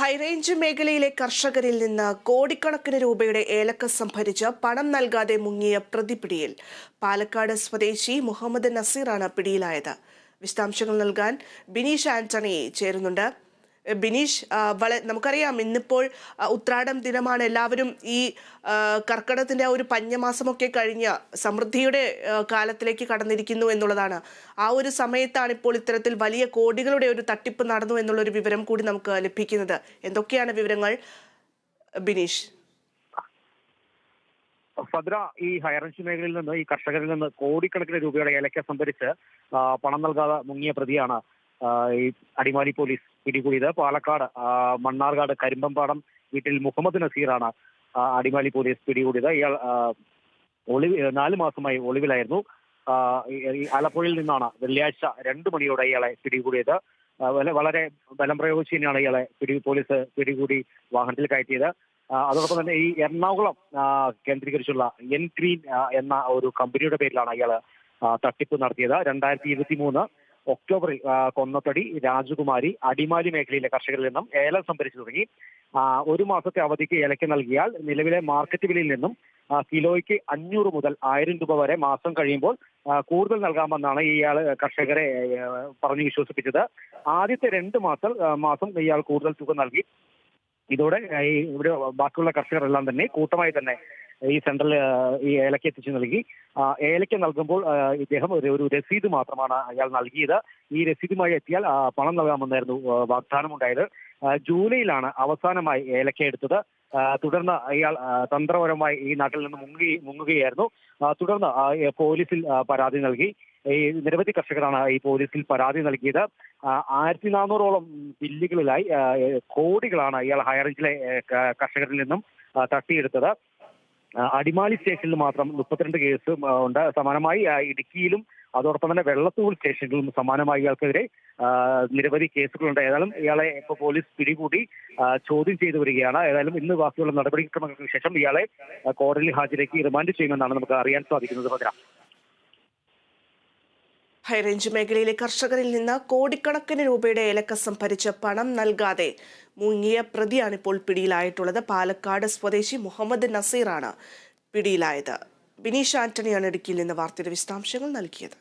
High range മേഖലയിലെ കർഷകരിൽ നിന്ന് കോടിക്കണക്കിന് രൂപയുടെ ഏലക്ക സംഭരിച്ച് പണം നൽകാതെ മുങ്ങിയ പ്രതിപിടിയിൽ പാലക്കാട് സ്വദേശി മുഹമ്മദ് നസീറാണ് പിടിയിലായത്. വിശദാംശങ്ങൾ നൽകാൻ ബിനീഷ് ആന്റണി ചേരുന്നുണ്ട്. ബിനീഷ് വളരെ വള നമുക്കറിയാം ഇന്നിപ്പോൾ ഉത്രാടം ദിനമാണ്. എല്ലാവരും ഈ കർക്കിടത്തിന്റെ ആ ഒരു പഞ്ഞമാസമൊക്കെ കഴിഞ്ഞ സമൃദ്ധിയുടെ കാലത്തിലേക്ക് കടന്നിരിക്കുന്നു എന്നുള്ളതാണ്. ആ ഒരു സമയത്താണ് ഇപ്പോൾ ഇത്തരത്തിൽ വലിയ കോടികളുടെ ഒരു തട്ടിപ്പ് നടന്നു എന്നുള്ളൊരു വിവരം കൂടി നമുക്ക് ലഭിക്കുന്നത്. എന്തൊക്കെയാണ് വിവരങ്ങൾ ബിനീഷ്? ഭദ്ര ഈ ഹൈറേഞ്ച് മേഖലയിൽ നിന്ന് ഈ കർഷകരിൽ നിന്ന് കോടിക്കണക്കിന് രൂപയുടെ ഏലക്ക സംഭരിച്ച് പണം നൽകാതെ മുങ്ങിയ പ്രതിയാണ് ഈ അടിമാലി പോലീസ്. പിടികൂടിയത്. പാലക്കാട് മണ്ണാർകാട് കരിമ്പമ്പാടം വീട്ടിൽ മുഹമ്മദ് നസീറാണ് അടിമാലി പോലീസ് പിടികൂടിയത്. ഇയാൾ ഒളിവ് നാല് മാസമായി ഒളിവിലായിരുന്നു. ആലപ്പുഴയിൽ നിന്നാണ് വെള്ളിയാഴ്ച രണ്ടു മണിയോടെ ഇയാളെ പിടികൂടിയത്. വളരെ ബലം പ്രയോഗിച്ച് തന്നെയാണ് ഇയാളെ പിടി പോലീസ് പിടികൂടി വാഹനത്തിൽ കയറ്റിയത്. അതോടൊപ്പം തന്നെ ഈ എറണാകുളം കേന്ദ്രീകരിച്ചുള്ള എൻ ഗ്രീൻ എന്ന ഒരു കമ്പനിയുടെ പേരിലാണ് ഇയാൾ തട്ടിപ്പ് നടത്തിയത്. രണ്ടായിരത്തി ഇരുപത്തി മൂന്ന് ഒക്ടോബറിൽ കൊന്നത്തടി രാജകുമാരി അടിമാലി മേഖലയിലെ കർഷകരിൽ നിന്നും ഏലം സംഭരിച്ചു തുടങ്ങി. ഒരു മാസത്തെ അവധിക്ക് ഏലയ്ക്ക് നൽകിയാൽ നിലവിലെ മാർക്കറ്റ് വിലയിൽ നിന്നും കിലോയ്ക്ക് അഞ്ഞൂറ് മുതൽ ആയിരം രൂപ വരെ മാസം കഴിയുമ്പോൾ കൂടുതൽ നൽകാമെന്നാണ് ഇയാൾ കർഷകരെ പറഞ്ഞു വിശ്വസിപ്പിച്ചത്. ആദ്യത്തെ രണ്ട് മാസം മാസം ഇയാൾ കൂടുതൽ തുക നൽകി. ഇതോടെ ഇവിടെ ബാക്കിയുള്ള കർഷകരെല്ലാം തന്നെ കൂട്ടമായി തന്നെ ഈ സെൻട്രൽ ഈ ഏലക്ക എത്തിച്ചു നൽകി. ആ, ഏലക്ക നൽകുമ്പോൾ ഇദ്ദേഹം ഒരു രസീത് മാത്രമാണ് അയാൾ നൽകിയത്. ഈ രസീതുമായി എത്തിയാൽ പണം നൽകാമെന്നായിരുന്നു വാഗ്ദാനം വാഗ്ദാനമുണ്ടായത്. ജൂലൈയിലാണ് അവസാനമായി ഏലക്ക എടുത്തത്. തുടർന്ന് അയാൾ തന്ത്രപരമായി ഈ നാട്ടിൽ നിന്ന് മുങ്ങി മുങ്ങുകയായിരുന്നു. തുടർന്ന് പോലീസിൽ പരാതി നൽകി. ഈ നിരവധി കർഷകരാണ് ഈ പോലീസിൽ പരാതി നൽകിയത്. ആയിരത്തി നാനൂറോളം ബില്ലുകളിലായി കോടികളാണ് ഇയാൾ ഹൈറേഞ്ചിലെ റേഞ്ചിലെ കർഷകരിൽ നിന്നും തട്ടിയെടുത്തത്. അടിമാലി സ്റ്റേഷനിൽ മാത്രം മുപ്പത്തിരണ്ട് കേസ് ഉണ്ട്. സമാനമായി ഇടുക്കിയിലും അതോടൊപ്പം തന്നെ വെള്ളത്തൂൾ സ്റ്റേഷനിലും സമാനമായി ഇയാൾക്കെതിരെ നിരവധി കേസുകളുണ്ട്. ഏതായാലും ഇയാളെ ഇപ്പോൾ പോലീസ് പിടികൂടി ചോദ്യം ചെയ്തു വരികയാണ്. ഏതായാലും ഇന്ന് ബാക്കിയുള്ള നടപടിക്രമങ്ങൾക്ക് ശേഷം ഇയാളെ കോടതിയിൽ ഹാജരാക്കി റിമാൻഡ് ചെയ്യുമെന്നാണ് നമുക്ക് അറിയാൻ സാധിക്കുന്നത് ഭദ്ര. ഹൈറേഞ്ച് മേഖലയിലെ കർഷകരിൽ നിന്ന് കോടിക്കണക്കിന് രൂപയുടെ ഏലക്ക സംഭരിച്ച് പണം നൽകാതെ മുങ്ങിയ പ്രതിയാണിപ്പോൾ പിടിയിലായിട്ടുള്ളത്. പാലക്കാട് സ്വദേശി മുഹമ്മദ് നസീറാണ് പിടിയിലായത്. ബിനീഷ് ആന്റണിയാണ് ഇടുക്കിയിൽ നിന്ന് വാർത്തയുടെ വിശദാംശങ്ങൾ നൽകിയത്.